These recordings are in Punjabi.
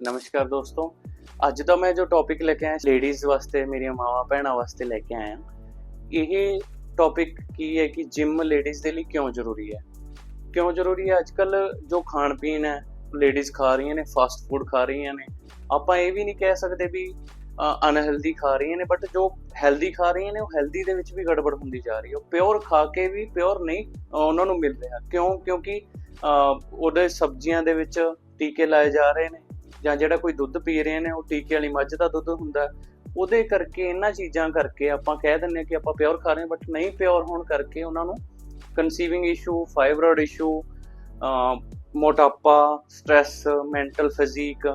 ਨਮਸਕਾਰ ਦੋਸਤੋ। ਅੱਜ ਦਾ ਮੈਂ ਜੋ ਟੌਪਿਕ ਲੈ ਕੇ ਆਇਆ ਲੇਡੀਜ਼ ਵਾਸਤੇ, ਮੇਰੀਆਂ ਮਾਵਾਂ ਭੈਣਾਂ ਵਾਸਤੇ ਲੈ ਕੇ ਆਇਆ। ਇਹ ਟੌਪਿਕ ਕੀ ਹੈ ਕਿ ਜਿਮ ਲੇਡੀਜ਼ ਦੇ ਲਈ ਕਿਉਂ ਜ਼ਰੂਰੀ ਹੈ? ਕਿਉਂ ਜ਼ਰੂਰੀ ਹੈ? ਅੱਜਕੱਲ ਜੋ ਖਾਣ ਪੀਣ ਹੈ ਲੇਡੀਜ਼ ਖਾ ਰਹੀਆਂ ਨੇ ਫਾਸਟ ਫੂਡ ਖਾ ਰਹੀਆਂ ਨੇ। ਆਪਾਂ ਇਹ ਵੀ ਨਹੀਂ ਕਹਿ ਸਕਦੇ ਵੀ ਅਨਹੈਲਦੀ ਖਾ ਰਹੀਆਂ ਨੇ ਬਟ ਜੋ ਹੈਲਦੀ ਖਾ ਰਹੀਆਂ ਨੇ, ਉਹ ਹੈਲਦੀ ਦੇ ਵਿੱਚ ਵੀ ਗੜਬੜ ਹੁੰਦੀ ਜਾ ਰਹੀ ਹੈ। ਉਹ ਪਿਓਰ ਖਾ ਕੇ ਵੀ ਪਿਓਰ ਨਹੀਂ ਉਹਨਾਂ ਨੂੰ ਮਿਲ ਰਿਹਾ। ਕਿਉਂ? ਕਿਉਂਕਿ ਉਹਦੇ ਸਬਜ਼ੀਆਂ ਦੇ ਵਿੱਚ ਟੀਕੇ ਲਾਏ ਜਾ ਰਹੇ ਨੇ। ਜਾਂ ਜਿਹੜਾ ਕੋਈ ਦੁੱਧ ਪੀ ਰਹੇ ਨੇ, ਉਹ ਟੀਕੇ ਵਾਲੀ ਮੱਝ ਦਾ ਦੁੱਧ ਹੁੰਦਾ, ਉਹਦੇ ਕਰਕੇ ਇਹਨਾਂ ਚੀਜ਼ਾਂ ਕਰਕੇ ਆਪਾਂ ਕਹਿ ਦਿੰਨੇ ਕਿ ਆਪਾਂ ਪਿਓਰ ਖਾ ਰਹੇ ਹਾਂ ਬਟ ਨਹੀਂ ਪਿਓਰ ਹੋਣ ਕਰਕੇ ਉਹਨਾਂ ਨੂੰ ਕਨਸੀਵਿੰਗ ਇਸ਼ੂ ਫਾਈਬਰੋਇਡ ਇਸ਼ੂ ਮੋਟਾਪਾ ਸਟ੍ਰੈਸ ਮੈਂਟਲ ਫਿਜ਼ੀਕ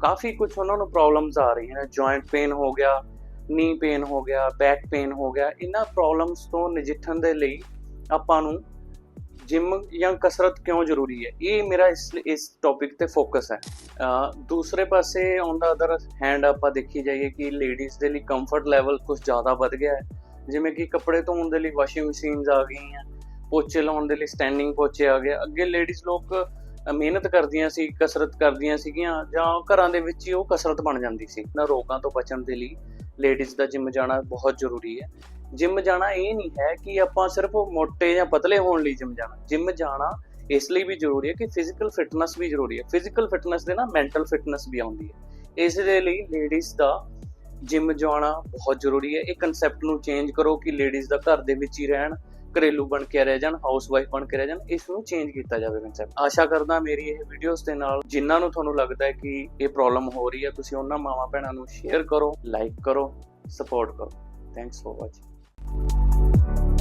ਕਾਫੀ ਕੁਝ ਉਹਨਾਂ ਨੂੰ ਪ੍ਰੋਬਲਮਸ ਆ ਰਹੀਆਂ ਨੇ। ਜੁਆਇੰਟ ਪੇਨ ਹੋ ਗਿਆ ਨੀ ਪੇਨ ਹੋ ਗਿਆ ਬੈਕ ਪੇਨ ਹੋ ਗਿਆ, ਇਹਨਾਂ ਪ੍ਰੋਬਲਮਸ ਤੋਂ ਨਜਿੱਠਣ ਦੇ ਲਈ ਆਪਾਂ ਨੂੰ ਜਿਮ ਜਾਂ ਕਸਰਤ ਕਿਉਂ ਜ਼ਰੂਰੀ ਹੈ? ਇਹ ਮੇਰਾ ਇਸ ਇਸ ਟੌਪਿਕ ਤੇ ਫੋਕਸ ਹੈ। ਦੂਸਰੇ ਪਾਸੇ ਔਨ ਦਾ ਅਦਰ ਹੈਂਡ ਆਪਾਂ ਦੇਖੀ ਜਾਈਏ ਕਿ ਲੇਡੀਜ਼ ਦੇ ਲਈ ਕੰਫਰਟ ਲੈਵਲ ਕੁਝ ਜ਼ਿਆਦਾ ਵੱਧ ਗਿਆ ਹੈ। ਜਿਵੇਂ ਕਿ ਕੱਪੜੇ ਧੋਣ ਦੇ ਲਈ ਵਾਸ਼ਿੰਗ ਮਸ਼ੀਨਸ ਆ ਗਈਆਂ, ਪੋਚੇ ਲਾਉਣ ਦੇ ਲਈ ਸਟੈਂਡਿੰਗ ਪੋਚੇ ਆ ਗਏ। ਅੱਗੇ ਲੇਡੀਜ਼ ਲੋਕ ਮਿਹਨਤ ਕਰਦੀਆਂ ਸੀ, ਕਸਰਤ ਕਰਦੀਆਂ ਸੀਗੀਆਂ ਜਾਂ ਘਰਾਂ ਦੇ ਵਿੱਚ ਹੀ ਉਹ ਕਸਰਤ ਬਣ ਜਾਂਦੀ ਸੀ। ਨਾ ਰੋਗਾਂ ਤੋਂ ਬਚਣ ਦੇ ਲਈ ਲੇਡੀਜ਼ ਦਾ ਜਿਮ ਜਾਣਾ ਬਹੁਤ ਜ਼ਰੂਰੀ ਹੈ। ਜਿਮ ਜਾਣਾ ਇਹ ਨਹੀਂ ਹੈ ਕਿ ਆਪਾਂ ਸਿਰਫ ਮੋਟੇ ਜਾਂ ਪਤਲੇ ਹੋਣ ਲਈ ਜਿਮ ਜਾਣਾ। ਜਿਮ ਜਾਣਾ ਇਸ ਲਈ ਵੀ ਜ਼ਰੂਰੀ ਹੈ ਕਿ ਫਿਜ਼ੀਕਲ ਫਿਟਨੈਸ ਵੀ ਜ਼ਰੂਰੀ ਹੈ। ਫਿਜ਼ੀਕਲ ਫਿਟਨੈਸ ਦੇ ਨਾਲ ਮੈਂਟਲ ਫਿਟਨੈਸ ਵੀ ਆਉਂਦੀ ਹੈ। ਇਸ ਦੇ ਲਈ ਲੇਡੀਜ਼ ਦਾ ਜਿਮ ਜਾਣਾ ਬਹੁਤ ਜ਼ਰੂਰੀ ਹੈ। ਇਹ ਕਨਸੈਪਟ ਨੂੰ ਚੇਂਜ ਕਰੋ ਕਿ ਲੇਡੀਜ਼ ਦਾ ਘਰ ਦੇ ਵਿੱਚ ਹੀ ਰਹਿਣ, ਘਰੇਲੂ ਬਣ ਕੇ ਰਹਿ ਜਾਣ ਹਾਊਸ ਵਾਈਫ ਬਣ ਕੇ ਰਹਿ ਜਾਣ, ਇਸ ਨੂੰ ਚੇਂਜ ਕੀਤਾ ਜਾਵੇ ਕਨਸੈਪਟ ਆਸ਼ਾ ਕਰਦਾ ਮੇਰੀ ਇਹ ਵੀਡੀਓਜ਼ ਦੇ ਨਾਲ, ਜਿਨ੍ਹਾਂ ਨੂੰ ਤੁਹਾਨੂੰ ਲੱਗਦਾ ਹੈ ਕਿ ਇਹ ਪ੍ਰੋਬਲਮ ਹੋ ਰਹੀ ਹੈ, ਤੁਸੀਂ ਉਹਨਾਂ ਮਾਵਾਂ ਭੈਣਾਂ ਨੂੰ ਸ਼ੇਅਰ ਕਰੋ ਲਾਈਕ ਕਰੋ ਸਪੋਰਟ ਕਰੋ। Thanks for watching you